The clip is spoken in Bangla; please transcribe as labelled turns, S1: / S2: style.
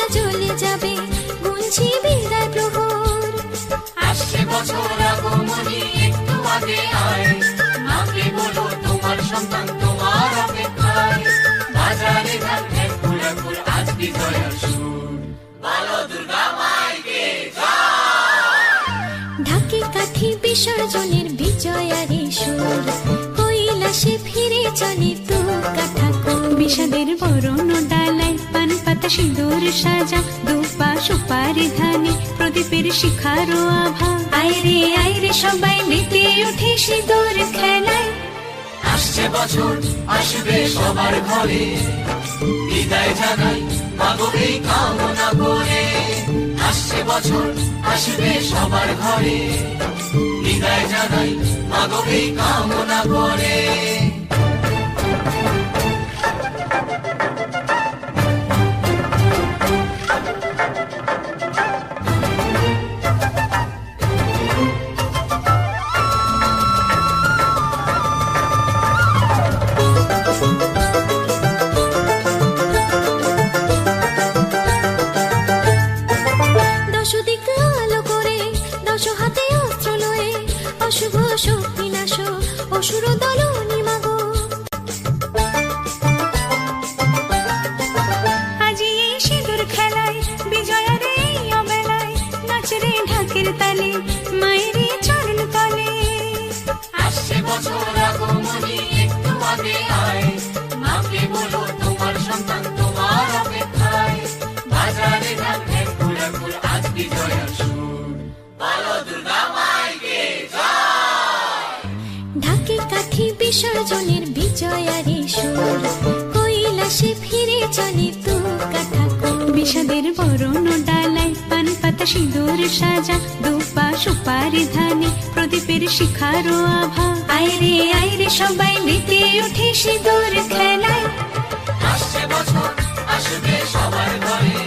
S1: দশভুজা চলে যাবে গুনছি বিদায় প্রহর।
S2: আসছে বছর আগমনী একটু আগে আয়। মাকে বলো তোমার সন্তান তোমার অপেক্ষায়। বাজারে ধান ফুল ফুল আজ বিজয়ার সুর। বলো দুর্গা মাইকে
S1: ঢাকে কাঠি বিসর্জনের
S3: সিঁদুর সাজা, দুপা সুপারি ধানে, প্রদীপের শিখারো আভা। আইরে আইরে সবাই মেতে উঠে সিঁদুর খেলায়।
S2: আসছে বছর, আসবে সবার ঘরে। বিদায় জানাই মাগো কামনা করে। আসছে বছর, আসবে সবার ঘরে। বিদায় জানাই মাগো কামনা করে।
S1: অশুভ শক্তি নাশ, অসুর দল নিমাগো।
S3: আজি এই সিঁদুর খেলায়, বিজয়ার এই অবেলায়, নাচরে ঢাকের তালে, মায়ের চরণ তলে।
S2: আসছে বছর আগমনী একটু আগে
S1: বিসর্জনের বিজয়ারে সুর। কৈলাসে ফিরে চলে তু কাঠা
S3: বিষাদের বরণ ডালায় পান পাতা সিঁদুর সাজা, দুপা সুপারি ধানে প্রদীপের শিখারো আভা। আইরে আইরে সবাই মেতে উঠে সিঁদুর খেলায়। আসছে বছর, আসবে সবার ঘরে।